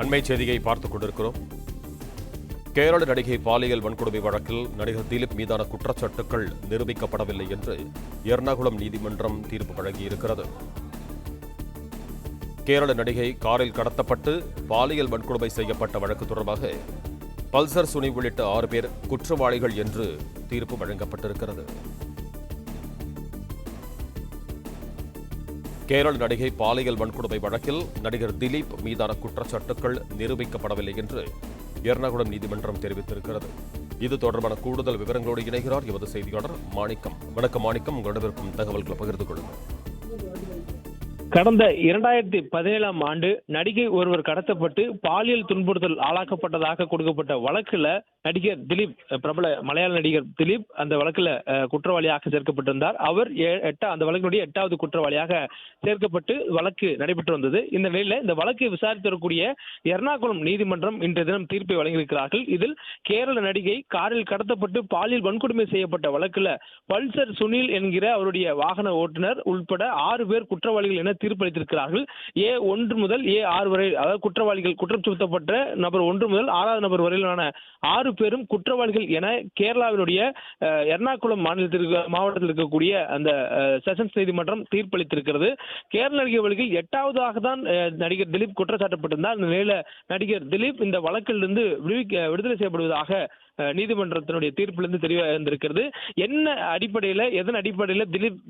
அண்மை செய்தியை பார்த்துக் கொண்டிருக்கிறோம். கேரள நடிகை பாலியல் வன்கொடுமை வழக்கில் நடிகர் திலீப் மீதான குற்றச்சாட்டுகள் நிரூபிக்கப்படவில்லை என்று எர்ணாகுளம் நீதிமன்றம் தீர்ப்பு வழங்கியிருக்கிறது. கேரள நடிகை காரில் கடத்தப்பட்டு பாலியல் வன்கொடுமை செய்யப்பட்ட வழக்கு தொடர்பாக பல்சர் சுனி உள்ளிட்ட ஆறு பேர் குற்றவாளிகள் என்று தீர்ப்பு வழங்கப்பட்டிருக்கிறது. கேரள நடிகை பாலியல் வன்கொடுமை வழக்கில் நடிகர் திலீப் மீதான குற்றச்சாட்டுகள் நிரூபிக்கப்படவில்லை என்று எர்ணாகுளம் நீதிமன்றம் தெரிவித்திருக்கிறது. இது தொடர்பான கூடுதல் விவரங்களோடு இணைகிறார் எமது செய்தியாளர் மாணிக்கம். வணக்கம் மாணிக்கம். உங்களிடம் இருக்கும் தகவல்களை பகிர்ந்து கொள்ளுங்கள். கடந்த இரண்டாயிரத்தி பதினேழாம் ஆண்டு நடிகை ஒருவர் கடத்தப்பட்டு பாலியல் துன்புறுத்தல் ஆளாக்கப்பட்டதாக கொடுக்கப்பட்ட வழக்குல நடிகர் திலீப் பிரபல மலையாள நடிகர் திலீப் அந்த வழக்குல குற்றவாளியாக சேர்க்கப்பட்டிருந்தார். அவர் எட்டா அந்த வழக்கினுடைய எட்டாவது குற்றவாளியாக சேர்க்கப்பட்டு வழக்கு நடைபெற்று வந்தது. இந்த நிலையில இந்த வழக்கை விசாரித்து வரக்கூடிய எர்ணாகுளம் நீதிமன்றம் இன்றைய தினம் தீர்ப்பை வழங்கியிருக்கிறார்கள். இதில் கேரள நடிகை காரில் கடத்தப்பட்டு பாலியல் வன்கொடுமை செய்யப்பட்ட வழக்குல பல்சர் சுனில் என்கிற அவருடைய வாகன ஓட்டுநர் உட்பட ஆறு பேர் குற்றவாளிகள் என தீர்ப்பளித்திருக்கிறார்கள். ஏ ஒன்று முதல் ஏ ஆறு வரை அதாவது குற்றவாளிகள் குற்றம் சுமத்தப்பட்ட நபர் ஒன்று முதல் ஆறாவது நபர் வரையிலான ஆறு பேரும் குற்றவாளிகள் என கேரளாவினுடைய அஹ், எர்ணாகுளம் மாநிலத்திற்கு மாவட்டத்தில் இருக்கக்கூடிய அந்த செஷன்ஸ் நீதிமன்றம் தீர்ப்பளித்திருக்கிறது. கேரள நடிகர் வழக்கில் எட்டாவதாக தான் அஹ், நடிகர் திலீப் குற்றம் சாட்டப்பட்டிருந்தார் இந்த நிலையில நடிகர் திலீப் இந்த வழக்கிலிருந்து விடுவிக்க விடுதலை செய்யப்படுவதாக நீதிமன்றத்தினுடைய தீர்ப்பிலிருந்து தெளிவாக இருந்திருக்கிறது என்ன அடிப்படையில் எதன் அடிப்படையில் திலீப்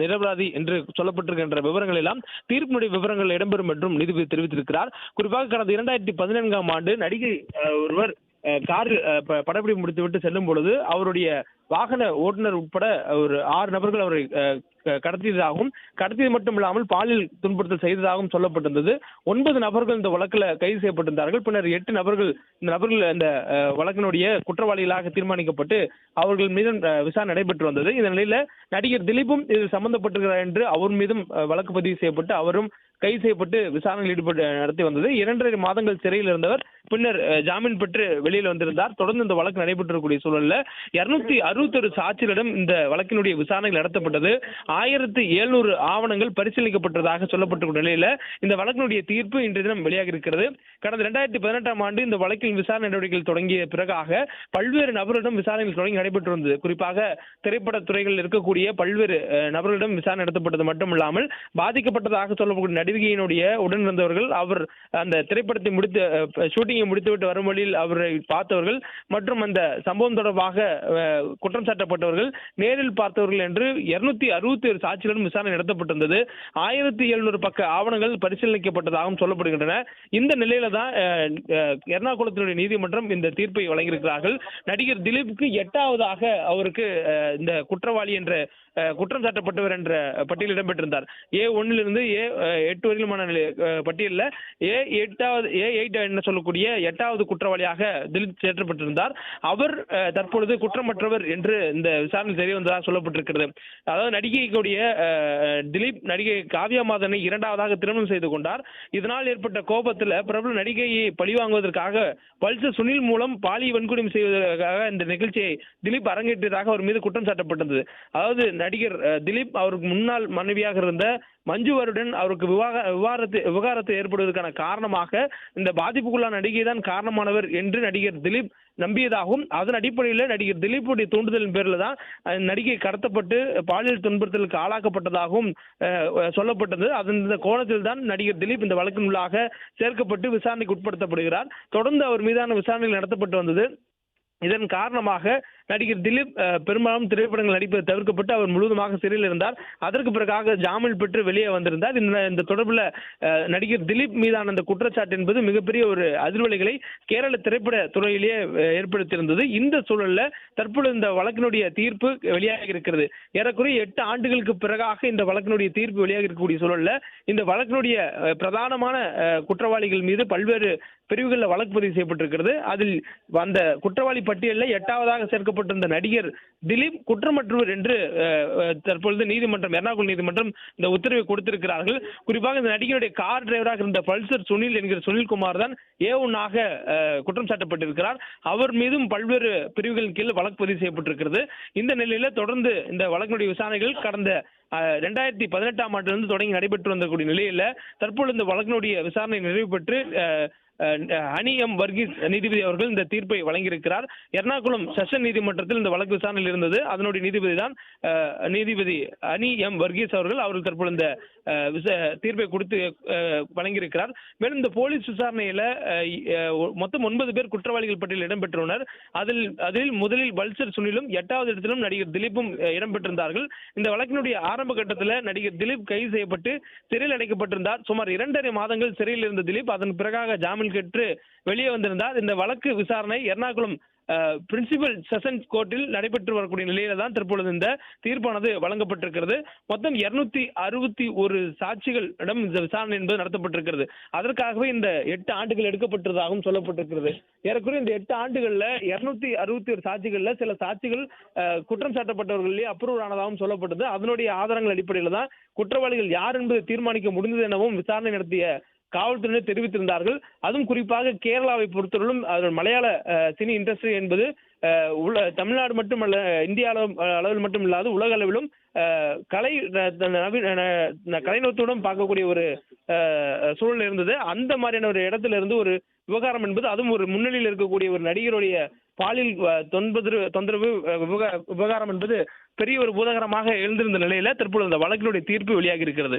நிரபராதி என்று சொல்லப்பட்டிருக்கின்ற விவரங்கள் எல்லாம் தீர்ப்பினுடைய விவரங்கள் இடம்பெறும் என்றும் நீதிபதி தெரிவித்திருக்கிறார். குறிப்பாக கடந்த இரண்டாயிரத்தி பதினான்காம் ஆண்டு நடிகை ஒருவர் அஹ், கார் படப்பிடி படப்பிடிப்பு முடித்துவிட்டு செல்லும் பொழுது அவருடைய வாகன ஓட்டுநர் உட்பட ஒரு ஆறு நபர்கள் அவரை கடத்தியதாகவும் கடத்தியது மட்டும் இல்லாமல் பாலியல் துன்புறுத்தல் செய்ததாகவும் சொல்லப்பட்டிருந்தது. ஒன்பது நபர்கள் இந்த வழக்கில் கைது செய்யப்பட்டிருந்தார்கள். பின்னர் எட்டு நபர்கள் இந்த நபர்கள் இந்த வழக்கினுடைய குற்றவாளிகளாக தீர்மானிக்கப்பட்டு அவர்கள் மீதும் விசாரணை நடைபெற்று வந்தது. இந்த நிலையில நடிகர் திலீப்பும் இதில் சம்பந்தப்பட்டிருக்கிறார் என்று அவர் மீதும் வழக்கு பதிவு செய்யப்பட்டு அவரும் கைது செய்யப்பட்டு விசாரணையில் ஈடுபட்டு நடத்தி வந்தது. இரண்டரை மாதங்கள் சிறையில் இருந்தவர் பின்னர் ஜாமீன் பெற்று வெளியில் வந்திருந்தார். தொடர்ந்து இந்த வழக்கு நடைபெற்றிருக்கக்கூடிய சூழல்ல இருநூத்தி அறுபத்தொரு சாட்சிகளிடம் இந்த வழக்கினுடைய விசாரணைகள் நடத்தப்பட்டது. ஆயிரத்தி எழுநூறு ஆவணங்கள் பரிசீலிக்கப்பட்டதாக சொல்லப்பட்டிருக்கும் நிலையில இந்த வழக்கினுடைய தீர்ப்பு இன்றைய தினம் வெளியாக இருக்கிறது. கடந்த இரண்டாயிரத்தி பதினெட்டாம் ஆண்டு இந்த வழக்கில் விசாரணை நடவடிக்கைகள் தொடங்கிய பிறகாக பல்வேறு நபர்களிடம் விசாரணைகள் தொடங்கி நடைபெற்று வந்தது குறிப்பாக திரைப்பட துறைகளில் இருக்கக்கூடிய பல்வேறு நபர்களிடம் விசாரணை நடத்தப்பட்டது மட்டுமில்லாமல் பாதிக்கப்பட்டதாக சொல்லக்கூடிய நடிகையினுடைய உடன் இருந்தவர்கள் அவர் அந்த திரைப்படத்தை முடித்து ஷூட்டிங்கை முடித்துவிட்டு வரும் வழியில் அவரை பார்த்தவர்கள் மற்றும் அந்த சம்பவம் தொடர்பாக குற்றம் சாட்டப்பட்டவர்கள் நேரில் பார்த்தவர்கள் என்று இருநூத்தி அறுபத்தி ஏழு சாட்சிகளும் விசாரணை நடத்தப்பட்டிருந்தது. ஆயிரத்தி எழுநூறு பக்க ஆவணங்கள் பரிசீலிக்கப்பட்டதாகவும் சொல்லப்படுகின்றன. இந்த நிலையில தான் எர்ணாகுளத்தினுடைய நீதிமன்றம் இந்த தீர்ப்பை வழங்கியிருக்கிறார்கள். நடிகர் திலீப்புக்கு எட்டாவதாக அவருக்கு இந்த குற்றவாளி என்ற குற்றம் சாட்டப்பட்டவர் என்ற பட்டியல் இடம்பெற்றிருந்தார். ஏ ஒன்னிலிருந்து ஏ எட்டு வரையிலுமான நிலை- பட்டியலில் ஏ எட்டாவது ஏ எயிட் என்ன சொல்லக்கூடிய எட்டாவது குற்றவாளியாக திலீப் சேர்க்கப்பட்டிருந்தார் அவர் தற்பொழுது குற்றமற்றவர் என்று இந்த விசாரணை தெரிய வந்ததாக சொல்லப்பட்டிருக்கிறது. அதாவது நடிகைக்குடைய திலீப் நடிகை காவ்யா மாதனை இரண்டாவதாக திருமணம் செய்து கொண்டார். இதனால் ஏற்பட்ட கோபத்தில் பிரபல நடிகையை பழிவாங்குவதற்காக பல்ச சுனில் மூலம் பாலி வன்கொடுமை செய்வதற்காக இந்த நிகழ்ச்சியை திலீப் அரங்கேற்றியதாக அவர் மீது குற்றம் சாட்டப்பட்டது அதாவது நடிகர் திலீப் அவருக்கு முன்னாள் மனைவியாக இருந்த மஞ்சுவருடன் அவருக்கு விவாக விவாகரத்து விவகாரத்தை ஏற்படுவதற்கான காரணமாக இந்த பாதிப்புக்குள்ளான நடிகை தான் காரணமானவர் என்று நடிகர் திலீப் நம்பியதாகவும் அதன் அடிப்படையில் நடிகர் திலீப்புடைய தூண்டுதலின் பேரில் தான் நடிகை கடத்தப்பட்டு பாலியல் துன்புறுத்தலுக்கு ஆளாக்கப்பட்டதாகவும் சொல்லப்பட்டது. அதன் இந்த கோணத்தில் தான் நடிகர் திலீப் இந்த வழக்கின் உள்ளாக சேர்க்கப்பட்டு விசாரணைக்கு உட்படுத்தப்படுகிறார். தொடர்ந்து அவர் மீதான விசாரணைகள் நடத்தப்பட்டு வந்தது. இதன் காரணமாக நடிகர் திலீப் பெரும்பாலும் திரைப்படங்கள் நடிப்பது தவிர்க்கப்பட்டு அவர் முழுவதுமாக சிறையில் இருந்தார். அதற்கு பிறகாக ஜாமீன் பெற்று வெளியே வந்திருந்தார். இந்த இந்த தொடர்பில் நடிகர் திலீப் மீதான அந்த குற்றச்சாட்டு என்பது மிகப்பெரிய ஒரு அதிர்வலைகளை கேரள திரைப்பட துறையிலேயே ஏற்படுத்தியிருந்தது. இந்த சூழல்ல தற்பொழுது இந்த வழக்கினுடைய தீர்ப்பு வெளியாகி இருக்கிறது. ஏறக்குறைய எட்டு ஆண்டுகளுக்கு பிறகாக இந்த வழக்கினுடைய தீர்ப்பு வெளியாகி இருக்கக்கூடிய சூழலில் இந்த வழக்கினுடைய பிரதானமான குற்றவாளிகள் மீது பல்வேறு பிரிவுகளில் வழக்கு பதிவு செய்யப்பட்டிருக்கிறது. அதில் அந்த குற்றவாளி பட்டியலில் எட்டாவதாக சேர்க்கப்பட்டிருந்த நடிகர் திலீப் குற்றமற்றவர் என்று தற்பொழுது நீதிமன்றம் எர்ணாகுளம் நீதிமன்றம் இந்த உத்தரவை கொடுத்திருக்கிறார்கள். குறிப்பாக இந்த நடிகருடைய கார் டிரைவராக இருந்த பல்சர் சுனில் என்கிற சுனில்குமார் தான் ஏ ஒன்னாக குற்றம் சாட்டப்பட்டிருக்கிறார். அவர் மீதும் பல்வேறு பிரிவுகளின் கீழ் வழக்கு பதிவு செய்யப்பட்டிருக்கிறது. இந்த நிலையில தொடர்ந்து இந்த வழக்கினுடைய விசாரணைகள் கடந்த ரெண்டாயிரத்தி பதினெட்டாம் ஆண்டிலிருந்து தொடங்கி நடைபெற்று வந்தக்கூடிய நிலையில தற்பொழுது இந்த வழக்கினுடைய விசாரணை நிறைவு பெற்று அஹ், ஹனி எம் வர்கீஸ் நீதிபதி அவர்கள் இந்த தீர்ப்பை வழங்கியிருக்கிறார். எர்ணாகுளம் செஷன் நீதிமன்றத்தில் இந்த வழக்கு விசாரணையில் இருந்தது. அதனுடைய நீதிபதி தான் நீதிபதி ஹனி எம் வர்கீஸ் அவர்கள் அவர்கள் தற்பொழுது இந்த தீர்ப்பை கொடுத்து வழங்கியிருக்கிறார். மேலும் இந்த போலீஸ் விசாரணையில மொத்தம் ஒன்பது பேர் குற்றவாளிகள் பட்டியலில் இடம்பெற்றுள்ளனர். அதில் அதில் முதலில் வல்சர் சுனிலும் எட்டாவது இடத்திலும் நடிகர் திலீப்பும் இடம்பெற்றிருந்தார்கள். இந்த வழக்கினுடைய ஆரம்ப ஆரம்ப கட்டத்தில் நடிகர் திலீப் கைது செய்யப்பட்டு சிறையில் அடைக்கப்பட்டிருந்தார். சுமார் இரண்டரை மாதங்கள் சிறையில் இருந்த திலீப் அதன் பிறகாக ஜாமீன் பெற்று வெளியே வந்திருந்தார். இந்த வழக்கு விசாரணை எர்ணாகுளம் பிரின்சிபல் செஷன்ஸ் கோர்ட்டில் நடைபெற்று வரக்கூடிய நிலையில தான் தற்பொழுது இந்த தீர்ப்பானது வழங்கப்பட்டிருக்கிறது. மொத்தம் இருநூத்தி அறுபத்தி ஒரு சாட்சிகளிடம் இந்த விசாரணை என்பது நடத்தப்பட்டிருக்கிறது. அதற்காகவே இந்த எட்டு ஆண்டுகள் எடுக்கப்பட்டதாகவும் சொல்லப்பட்டிருக்கிறது. ஏறக்குறைய இந்த எட்டு ஆண்டுகள்ல இருநூத்தி அறுபத்தி ஒரு சாட்சிகள்ல சில சாட்சிகள் குற்றம் சாட்டப்பட்டவர்களே அப்ரூவ் ஆனதாகவும் சொல்லப்பட்டது. அதனுடைய ஆதாரங்கள் அடிப்படையில் தான் குற்றவாளிகள் யார் என்பது தீர்மானிக்க முடிந்தது எனவும் விசாரணை நடத்திய காவல்துறையினர் தெரிவித்திருந்தார்கள். அதுவும் குறிப்பாக கேரளாவை பொறுத்தவரையிலும் அதன் மலையாள சினி இண்டஸ்ட்ரி என்பது உள்ள தமிழ்நாடு மட்டுமல்ல இந்திய அளவு அளவில் மட்டும் இல்லாது உலக அளவிலும் கலை கலைநோத்துடன் பார்க்கக்கூடிய ஒரு சூழல் இருந்தது. அந்த மாதிரியான ஒரு இடத்துல இருந்து ஒரு விவகாரம் என்பது அதுவும் ஒரு முன்னணியில் இருக்கக்கூடிய ஒரு நடிகருடைய பாலியல் தொன்பது தொந்தரவு விவகாரம் என்பது பெரிய ஒரு பூதகரமாக எழுந்திருந்த நிலையில தற்பொழுது அந்த வழக்கினுடைய தீர்ப்பு வெளியாகி இருக்கிறது.